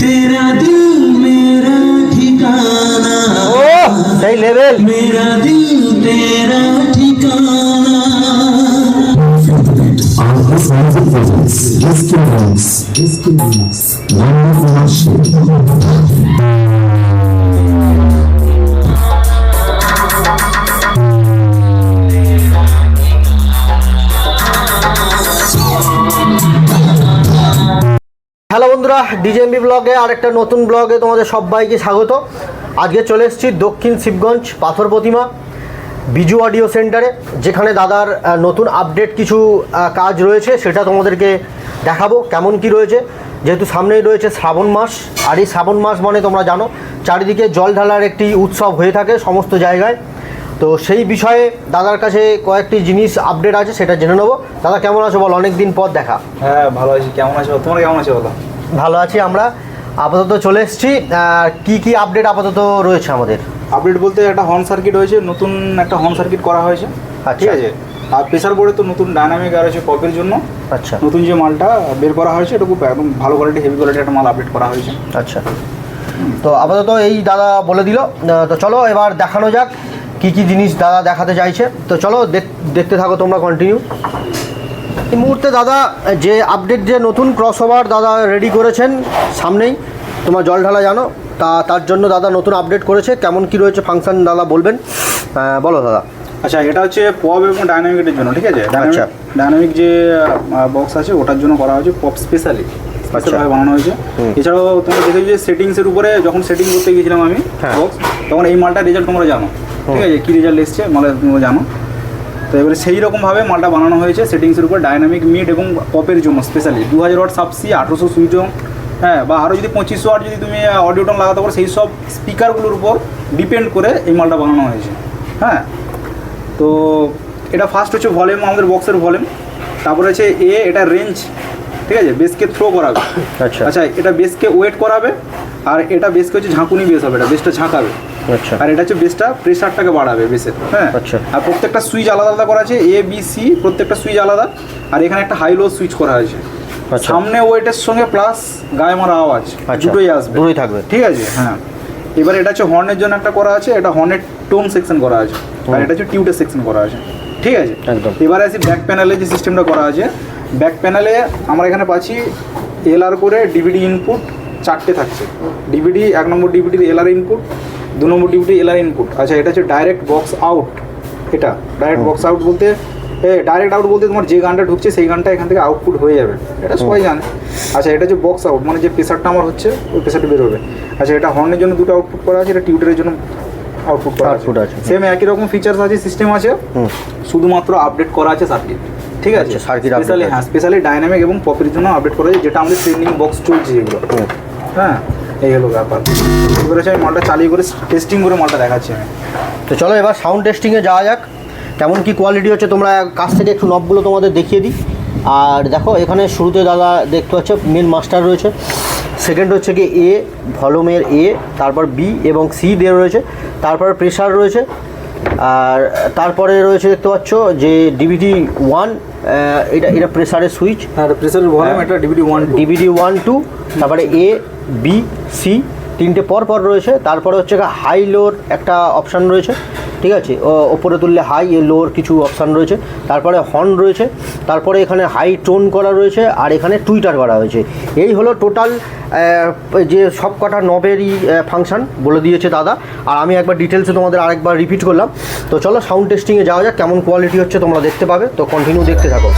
तेरा दिल मेरा ठिकाना ओ सही लेवल मेरा दिल तेरा ठिकाना Just give us, just give us, one more worship. বন্ধুরা, ডিজেএমবি ব্লগে আরেকটা নতুন ব্লগে তোমাদের সবাইকে স্বাগত। আজকে চলে এসেছি দক্ষিণ শিবগঞ্জ পাথর প্রতিমা বিজু অডিও সেন্টারে, যেখানে দাদার নতুন আপডেট কিছু কাজ রয়েছে, সেটা তোমাদেরকে দেখাবো, কেমন কি রয়েছে। যেহেতু সামনেই রয়েছে শ্রাবণ মাস, আর এই শ্রাবণ মাস মানে তোমরা জানো, চারিদিকে জল ঢালার একটি উৎসব হয়ে থাকে সমস্ত জায়গায়। তো সেই বিষয়ে দাদার কাছে কয়েকটি জিনিস আপডেট আছে, সেটা জেনে নেব। দাদা, কেমন আছো বল? অনেক দিন পর দেখা। হ্যাঁ ভালো আছি। কেমন আছো? তোমার কেমন আছো বলো? ভালো আছি আমরা। আপাতত চলে এসেছি। কি কি আপডেট আপাতত রয়েছে আমাদের? আপডেট বলতে একটা হর্ন সার্কিট হয়েছে নতুন একটা হর্ন সার্কিট করা হয়েছে। আচ্ছা। ঠিক আছে? আর প্রেসার বোর্ডে তো নতুন ডায়নামিক আর হচ্ছে পপের জন্য আচ্ছা। নতুন যে মালটা বের করা হয়েছে এটা খুব একদম ভালো কোয়ালিটি হেভি কোয়ালিটি একটা মাল আপডেট করা হয়েছে। আচ্ছা। তো আপাতত এই দাদা বলে দিল। তো চলো এবার দেখানো যাক কি কি জিনিস দাদা দেখাতে চাইছে। তো চলো দেখতে থাকো তোমরা কন্টিনিউ এই মুহূর্তে দাদা যে আপডেট যে নতুন ক্রস ওভার দাদা রেডি করেছেন সামনেই তোমার জল ঢালা জানো তা তার জন্য দাদা নতুন আপডেট করেছে কেমন কি রয়েছে ফাংশন দাদা বলবেন? বলো দাদা। আচ্ছা এটা হচ্ছে পপ এবং ডায়নামিকের জন্য ঠিক আছে? আচ্ছা। ডায়নামিক যে বক্স আছে ওটার জন্য করা হয়েছে পপ স্পেশালি স্পেশালভাবে বানানো হয়েছে। এছাড়াও তোমরা দেখেছ যে সেটিংসের উপরে যখন সেটিং করতে গেছিলাম আমি হ্যাঁ। বক্স তখন এই মালটার রেজাল্ট তোমরা জানো ঠিক আছে? কী রেজাল্ট এসছে মালটা তোমরা জানো। তো এবারে সেই রকমভাবে মালটা বানানো হয়েছে সেটিংসের উপর ডায়নামিক মিড এবং পপের জন্য স্পেশালি দু হাজার ওয়াট সাবসি আঠেরোশো সুইচন হ্যাঁ বা আরও যদি পঁচিশশো ওয়াট যদি তুমি অডিও টন লাগাতে পারো সেই সব স্পিকারগুলোর উপর ডিপেন্ড করে এই মালটা বানানো হয়েছে। হ্যাঁ তো এটা ফার্স্ট হচ্ছে ভলিউম আমাদের বক্সের ভলিউম তারপরে হচ্ছে এ এটা রেঞ্জ ঠিক আছে? বেসকে থ্রো করাবে। আচ্ছা। আচ্ছা এটা বেসকে ওয়েট করাবে আর এটা বেসকে হচ্ছে ঝাঁকুনি বেস হবে এটা বেসটা ঝাঁকাবে। আচ্ছা। আর এটা হচ্ছে বেসটা প্রেশারটাকে বাড়াবে বেসের হ্যাঁ? আচ্ছা। আর প্রত্যেকটা সুইচ আলাদা আলাদা করা আছে এ বি সি প্রত্যেকটা সুইচ আলাদা। আর এখানে একটা হাই লো সুইচ করা হয়েছে। আচ্ছা। সামনে ওয়েটের সঙ্গে প্লাস গায়ে মারা আওয়াজ আচ্ছা। দুটোই আসবে। দুটোই থাকবে। ঠিক আছে? হ্যাঁ। এবার এটা হচ্ছে হর্নের জন্য একটা করা আছে এটা হর্নের টোন সেকশন করা আছে। আর এটা হচ্ছে টিউটের সেকশন করা আছে। ঠিক আছে? একদম। এবার আসি ব্যাক প্যানেলে যে সিস্টেমটা করা আছে। ব্যাক প্যানেলে আমরা এখানে পাচ্ছি এলআর করে ডিভিডি ইনপুট চারটে থাকছে। ডিভিডি এক নম্বর ডিভিডির এলআর ইনপুট দু নম্বর ডিউটি এলআর ইনপুট আচ্ছা এটা হচ্ছে ডাইরেক্ট বক্স আউট এটা ডাইরেক্ট বক্স আউট বলতে এ ডাইরেক্ট আউট বলতে তোমার যে গানটা ঢুকছে সেই গানটা এখান থেকে আউটপুট হয়ে যাবে। এটা সবাই জানে। আচ্ছা এটা হচ্ছে বক্স আউট মানে যে প্রেশারটা আমার হচ্ছে ওই প্রেসারটা বেরোবে। আচ্ছা এটা হর্নের জন্য দুটো আউটপুট করা আছে এটা টিউটারের জন্য আউটপুট করা আছে। সেম একই রকম ফিচার্স আছে সিস্টেম আছে। শুধুমাত্র আপডেট করা আছে সার্কিট ঠিক আছে? আচ্ছা, circuit update স্পেশালি হ্যাঁ স্পেশালি ডাইনামিক এবং পপের জন্য আপডেট করা আছে যেটা আমাদের ট্রেনিং বক্স চলছে যেগুলো হ্যাঁ। এই হলো ব্যাপার। হচ্ছে আমি মালটা চালিয়ে করে টেস্টিং করে মালটা দেখাচ্ছি আমি। তো চলো এবার সাউন্ড টেস্টিংয়ে যাওয়া যাক। কেমন কি কোয়ালিটি হচ্ছে তোমরা কাছ থেকে একটু নবগুলো তোমাদের দেখিয়ে দিই। আর দেখো, এখানে শুরুতে দাদা দেখতে পাচ্ছ মেন মাস্টার রয়েছে। সেকেন্ড হচ্ছে কি এ ভলিউমের এ তারপর বি এবং সি দেওয়া রয়েছে। তারপর প্রেশার রয়েছে। আর তারপরে রয়েছে দেখতে পাচ্ছ যে ডিভিডি ওয়ান এটা এটা প্রেসারের সুইচ আর প্রেসারের ভলিউম হ্যাঁ। এটা DVD one DVD one two তারপরে এ বি সি তিনটে পর পর রয়েছে। তারপরে হচ্ছে হাই লোর একটা অপশান রয়েছে। ঠিক আছে? ওপরে তুললে হাই লোর কিছু অপশান রয়েছে। তারপরে হর্ন রয়েছে। তারপরে এখানে হাই টোন করা রয়েছে আর এখানে টুইটার করা হয়েছে। এই হলো টোটাল যে সব কটা নবেরই ফাংশান বলে দিয়েছে দাদা। আর আমি একবার ডিটেলসে তোমাদের আরেকবার রিপিট করলাম। তো চলো সাউন্ড টেস্টিংয়ে যাওয়া যাক, কেমন কোয়ালিটি হচ্ছে তোমরা দেখতে পাবে। তো কন্টিনিউ দেখতে থাকো।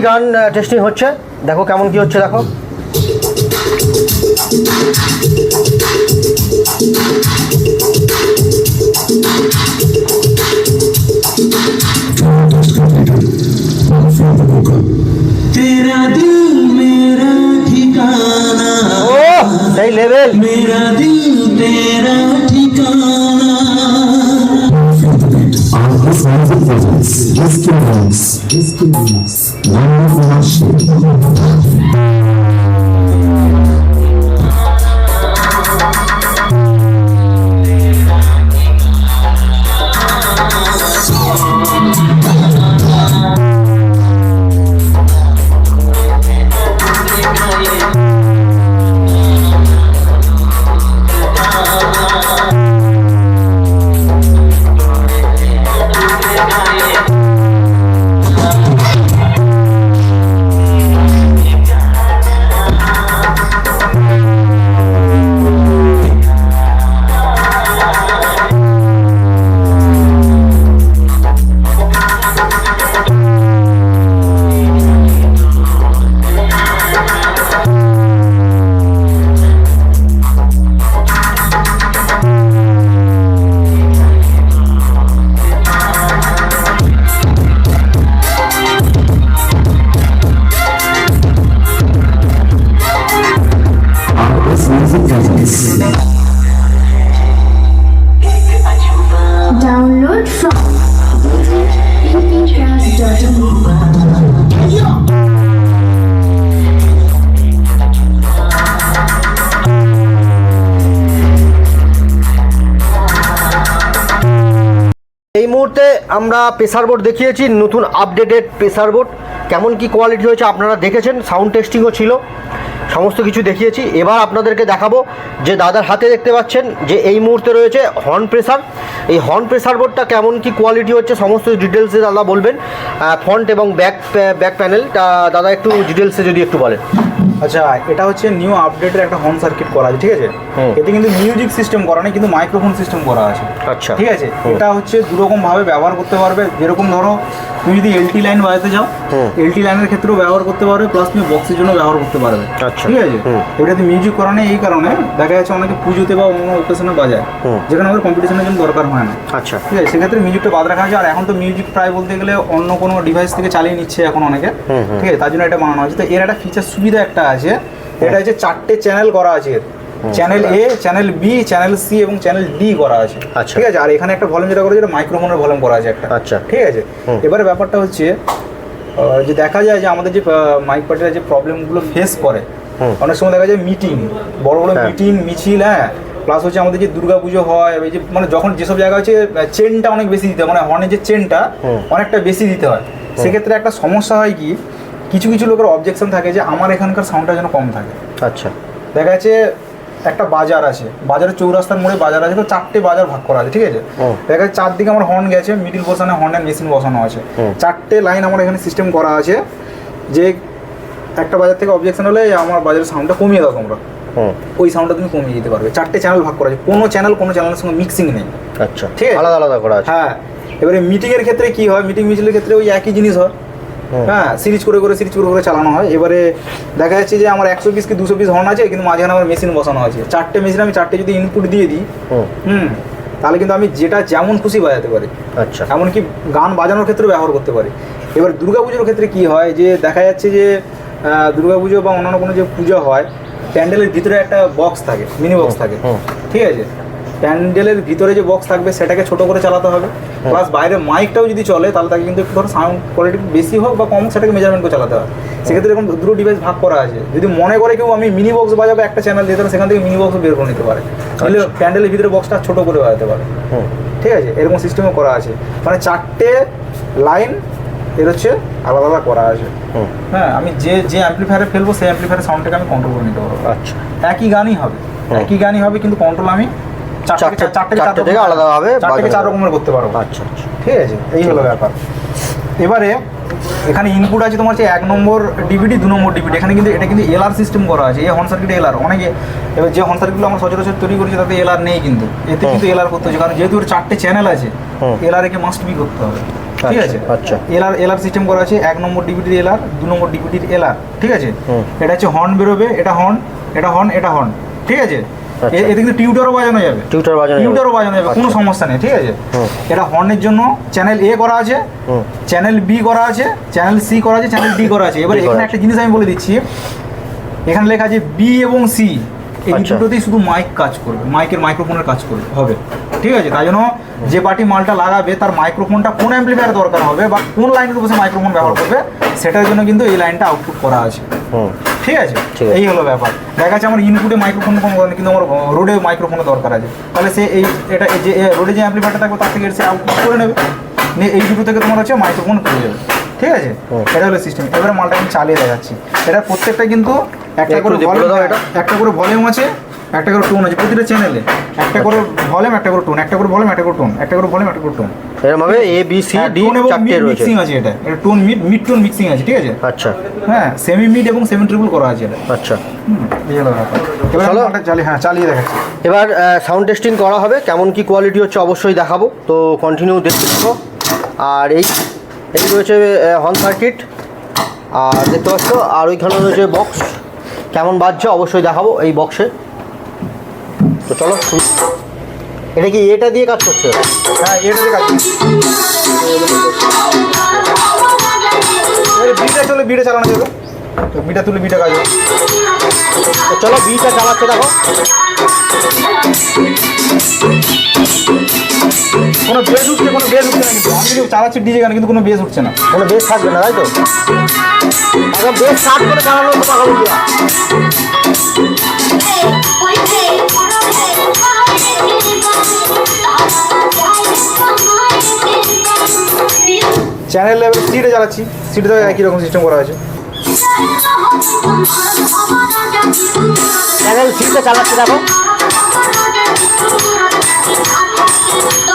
একটি গান টেস্টিং হচ্ছে। দেখো কেমন কি হচ্ছে দেখো। সেই লেভেল মেরা This one more chance. মুহূর্তে আমরা প্রেসার বোর্ড দেখিয়েছি, নতুন আপডেটেড প্রেসার বোর্ড কেমন কি কোয়ালিটি হয়েছে আপনারা দেখেছেন সাউন্ড টেস্টিংও ছিল, সমস্ত কিছু দেখিয়েছি। এবার আপনাদেরকে দেখাবো যে দাদার হাতে দেখতে পাচ্ছেন যে এই মুহূর্তে রয়েছে হর্ন প্রেসার এই হর্ন প্রেসার বোর্ডটা কেমন কি কোয়ালিটি হচ্ছে, সমস্ত ডিটেলসে দাদা বলবেন। ফ্রন্ট এবং ব্যাক ব্যাক প্যানেলটা দাদা একটু ডিটেলসে যদি একটু বলেন। আচ্ছা এটা হচ্ছে নিউ আপডেটের একটা হোম সার্কিট করা আছে ঠিক আছে? এতে কিন্তু মিউজিক সিস্টেম করা নেই কিন্তু মাইক্রোফোন সিস্টেম করা আছে। আচ্ছা। ঠিক আছে? এটা হচ্ছে দুরকম ভাবে ব্যবহার করতে পারবে যেরকম ধরো তুমি যদি এলটি লাইন বাজাতে যাও হুম। এলটি লাইনের ক্ষেত্রেও ব্যবহার করতে পারবে প্লাস তুমি বক্সের জন্য ব্যবহার করতে পারবে। আচ্ছা। ঠিক আছে? হুম। এটাতে মিউজিক করা নেই এই কারণে দেখা যাচ্ছে অনেকে পুজোতে বা অন্য ওকেশনে বাজায়। যেখানে আমাদের কম্পিটিশনের জন্য দরকার হয় না। আচ্ছা। ঠিক আছে? সেক্ষেত্রে মিউজিকটা বাদ রাখা আছে আর এখন তো মিউজিক প্রায় বলতে গেলে অন্য কোনো ডিভাইস থেকে চালিয়ে নিচ্ছে এখন অনেকে। ঠিক আছে? তার জন্য এটা বানানো হয়েছে। তো এর একটা ফিচার সুবিধা একটা আছে এটা হচ্ছে চারটে চ্যানেল করা আছে channel A channel B channel C এবং চ্যানেল ডি করা আছে। আচ্ছা। ঠিক আছে? আর এখানে একটা ভলিউম যেটা করা আছে মাইক্রোফোনের ভলিউম করা আছে একটা। আচ্ছা। ঠিক আছে। এবারে ব্যাপারটা হচ্ছে যে দেখা যায় যে আমাদের যে মাইক পার্টিরা যে প্রবলেমগুলো ফেস করে অনেক সময় দেখা যায় মিটিং বড় বড় হ্যাঁ। মিটিং মিছিল হ্যাঁ। প্লাস হচ্ছে আমাদের যে দুর্গা পুজো হয় এই যে মানে যখন যেসব জায়গা হচ্ছে চেনটা অনেক বেশি দিতে হয় মানে হর্নের যে চেনটা অনেকটা বেশি দিতে হয়। সেক্ষেত্রে একটা সমস্যা হয় কি কিছু কিছু লোকের অবজেকশন থাকে যে আমার এখানকার সাউন্ডটা যেন কম থাকে। আচ্ছা। দেখা যাচ্ছে একটা বাজার আছে বাজারের চৌরাস্তার মোড়ে বাজার আছে তো চারটে বাজার ভাগ করা আছে ঠিক আছে? দেখা যাচ্ছে চারদিকে আমার হর্ন গেছে মিডিল পোর্শনে হর্নের মেশিন বসানো আছে। চারটে লাইন আমার এখানে সিস্টেম করা আছে যে একটা বাজার থেকে অবজেকশন হলে আমার বাজারের সাউন্ডটা কমিয়ে দাও তোমরা। ওই সাউন্ডটা তুমি কমিয়ে দিতে পারবে। চারটে চ্যানেল ভাগ করা আছে। কোনো চ্যানেল কোনো চ্যানেলের সঙ্গে মিক্সিং নেই। আচ্ছা। ঠিক আছে। আলাদা আলাদা করা আছে। হ্যাঁ। এবারে মিটিংয়ের ক্ষেত্রে কি হয়? মিটিং মিছিলের ক্ষেত্রে ওই একই জিনিস হয়। হ্যাঁ। সিরিজ করে করে সিরিজ করে করে চালানো হয়। এবারে দেখা যাচ্ছে যে আমার একশো পিস কি দুশো পিস হর্ন আছে কিন্তু মাঝখানে আমার মেশিন বসানো আছে। চারটে মেশিন আমি চারটে যদি ইনপুট দিয়ে দিই হুম তাহলে কিন্তু আমি যেটা যেমন খুশি বাজাতে পারি। আচ্ছা। এমনকি গান বাজানোর ক্ষেত্রে ব্যবহার করতে পারি। এবার দুর্গাপুজোর ক্ষেত্রে কি হয় যে দেখা যাচ্ছে যে দুর্গাপুজো বা অন্যান্য কোনো যে পুজো হয় প্যান্ডেলের ভিতরে একটা বক্স থাকে মিনি বক্স থাকে। ঠিক আছে? প্যান্ডেলের ভিতরে যে বক্স থাকবে সেটাকে ছোট করে চালাতে হবে। প্লাস বাইরে মাইকটাও যদি চলে তাহলে তাকে কিন্তু একটু ধরো সাউন্ড কোয়ালিটি বেশি হোক বা কম হোক সেটাকে মেজারমেন্ট করে চালাতে হবে। সেক্ষেত্রে এরকম দুটো ডিভাইস ভাগ করা আছে। যদি মনে করে কেউ আমি মিনি বক্স বাজাবো একটা চ্যানেল দিয়ে তাহলে সেখান থেকে মিনি বক্স বের করে নিতে পারে। তাহলে প্যান্ডেলের ভিতরে বক্সটা ছোট করে বাজাতে পারে। ঠিক আছে? এরকম সিস্টেমও করা আছে। মানে চারটে লাইন এর হচ্ছে আলাদা আলাদা করা আছে। হ্যাঁ আমি যে যে অ্যাম্পলিফায়ারে ফেলব সেই অ্যাম্পলিফায়ারের সাউন্ডটাকে আমি কন্ট্রোল করে নিতে পারব। আচ্ছা। একই গানই হবে। একই গানই হবে কিন্তু কন্ট্রোল আমি চারটে থেকে আলাদাভাবে চার থেকে চার রকমের করতে পারব আচ্ছা আচ্ছা। ঠিক আছে এই হলো ব্যাপার। এবারে এখানে ইনপুট আছে তোমার হচ্ছে এক নম্বর ডিভিডি দু নম্বর ডিভিডি এখানে কিন্তু এটা কিন্তু এলআর সিস্টেম করা আছে এই হর্ন সার্কিট এলআর অনেকে এবার যে হর্ন সার্কিটগুলো আমরা সচরাচর তৈরি করেছি তাতে এলআর নেই কিন্তু। এতে কিন্তু এলআর করতে হচ্ছে কারণ যেহেতু ওর চারটে চ্যানেল আছে। এলআর একে মাস্ট বি করতে হবে। ঠিক আচ্ছা, আছে? আচ্ছা। এলআর এলআর সিস্টেম করা আছে এক নম্বর ডিভিডির এলআর দু নম্বর ডিভিডির এলআর ঠিক আছে? এটা হচ্ছে হর্ন বেরোবে এটা হর্ন এটা হর্ন এটা হর্ন ঠিক আছে? এতে কিন্তু টিউটারও বাজানো যাবে। টিউটার বাজানো টিউটারও বাজানো যাবে। কোনো আচ্ছা। সমস্যা নেই ঠিক আছে? এটা হর্নের জন্য চ্যানেল এ করা আছে চ্যানেল বি করা আছে চ্যানেল সি করা আছে চ্যানেল ডি করা আছে। এবার এখানে একটা জিনিস আমি বলে দিচ্ছি। এখানে লেখা আছে বি এবং সি এই আচ্ছা। দুটোতেই শুধু মাইক কাজ করবে মাইকের মাইক্রোফোনের কাজ করবে হবে। ঠিক আছে? তাই জন্য যে পার্টি মালটা লাগাবে তার মাইক্রোফোনটা কোন অ্যাম্পলিফায়ার দরকার হবে বা কোন লাইনের উপরে মাইক্রোফোন ব্যবহার করবে সেটার জন্য কিন্তু এই লাইনটা আউটপুট করা আছে। ঠিক আছে? এই হলো ব্যাপার। দেখা যাচ্ছে আমার ইনপুটে মাইক্রোফোন কোনো দরকার কিন্তু আমার রোডে মাইক্রোফোনের দরকার আছে। তাহলে সে এই এটা এই যে রোডে যে অ্যাম্পলিফায়ারটা থাকবে তার থেকে সে আউটপুট করে নেবে। নিয়ে এই দুটো থেকে তোমার হচ্ছে মাইক্রোফোন পেয়ে যাবে। ঠিক আছে? এটা হলো সিস্টেম এবারে মালটা আমি চালিয়ে দেখাচ্ছি। এটা প্রত্যেকটা কিন্তু একটা করে ভলিউম একটা করে ভলিউম আছে একটা করে টোন আছে প্রতিটা চ্যানেলে একটা করে ভলিউম একটা করে টোন একটা করে ভলিউম একটা করে টোন একটা করে ভলিউম একটা করে টোন এরকম ভাবে এ বি সি ডি চারটে রয়েছে। মিক্সিং আছে এটা। এটা tone mid mid tone mixing আছে ঠিক আছে? আচ্ছা। হ্যাঁ সেমি মিড এবং সেমি ট্রিপল করা আছে এটা। আচ্ছা। এবার চালিয়ে হ্যাঁ চালিয়ে দেখাচ্ছি। এবার সাউন্ড টেস্টিং করা হবে কেমন কি কোয়ালিটি হচ্ছে অবশ্যই দেখাবো। তো কন্টিনিউ দেখতে থাকো। আর এই এই রয়েছে হর্ন সার্কিট আর দেখতে পাচ্ছ আর ওইখানে রয়েছে বক্স কেমন বাজছে অবশ্যই দেখাবো এই বক্সে তো চলো শুরু। এটা কি এটা দিয়ে কাজ করছে? হ্যাঁ এটা দেখ বিটা চলে বিটা চালানো যাবে। তো বিটা তুলে বিটা কাজ তো চলো বিটা চালাচ্ছে দেখো। কোনো বেস উঠছে কোনো বেস উঠছে না কিন্তু। আমি চালাচ্ছি ডিজে গান কিন্তু কোনো বেস উঠছে না। কোনো বেশ থাকবে না তাই তো? একদম বেশ স্টার্ট করে চালানো তো পাকা চ্যানেল লেভেল সিটে চালাচ্ছি সিটে তো একই রকম সিস্টেম করা হয়েছে। চ্যানেল সিটে চালাচ্ছি, দেখো। তো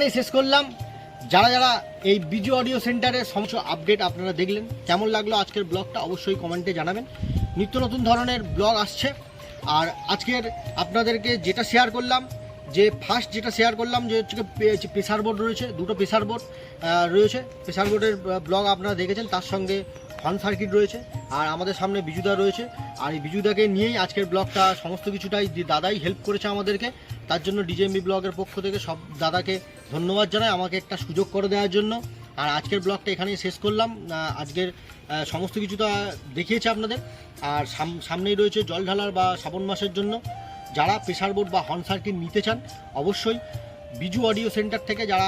এখানেই শেষ করলাম। যারা যারা এই বিজু অডিও সেন্টারের সমস্ত আপডেট আপনারা দেখলেন, কেমন লাগল আজকের ব্লগটা অবশ্যই কমেন্টে জানাবেন। নিত্য নতুন ধরনের ব্লগ আসছে। আর আজকের আপনাদেরকে যেটা শেয়ার করলাম, যে ফার্স্ট যেটা শেয়ার করলাম, যে হচ্ছে প্রেসার বোর্ড রয়েছে, দুটো প্রেসার বোর্ড রয়েছে। প্রেসার বোর্ডের ব্লগ আপনারা দেখেছেন, তার সঙ্গে হর্ন সার্কিট রয়েছে। আর আমাদের সামনে বিজুদা রয়েছে। আর এই বিজুদাকে নিয়েই আজকের ব্লগটা সমস্ত কিছুটাই দাদাই হেল্প করেছে আমাদেরকে। তার জন্য ডিজেএমবি ব্লগের পক্ষ থেকে সব দাদাকে ধন্যবাদ জানাই, আমাকে একটা সুযোগ করে দেওয়ার জন্য। আর আজকের ব্লগটা এখানেই শেষ করলাম। আজকের সমস্ত কিছু তো দেখিয়েছে আপনাদের। আর সাম- সামনেই রয়েছে জল ঢালার বা শ্রাবণ মাসের জন্য। যারা প্রেশার বোর্ড বা হর্ন সার্কিট নিতে চান, অবশ্যই বিজু অডিও সেন্টার থেকে যারা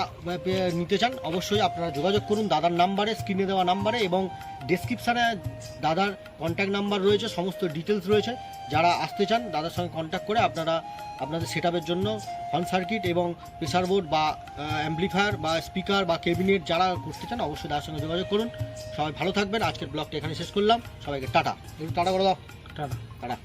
নিতে চান অবশ্যই আপনারা যোগাযোগ করুন। দাদার নাম্বারে স্ক্রিনে দেওয়া নাম্বারে এবং ডেসক্রিপশানে দাদার কন্ট্যাক্ট নাম্বার রয়েছে সমস্ত ডিটেলস রয়েছে। যারা আসতে চান দাদার সঙ্গে কন্ট্যাক্ট করে আপনারা আপনাদের সেট জন্য হর্ন সার্কিট এবং প্রেসার বোর্ড বা অ্যাম্পলিফায়ার বা স্পিকার বা ক্যাবিনেট যারা করতে চান অবশ্যই তার সঙ্গে যোগাযোগ করুন। সবাই ভালো থাকবেন। আজকের ব্লগটা এখানে শেষ করলাম। সবাইকে টাটা। টাটা করে দাও। টাটা। টাটা।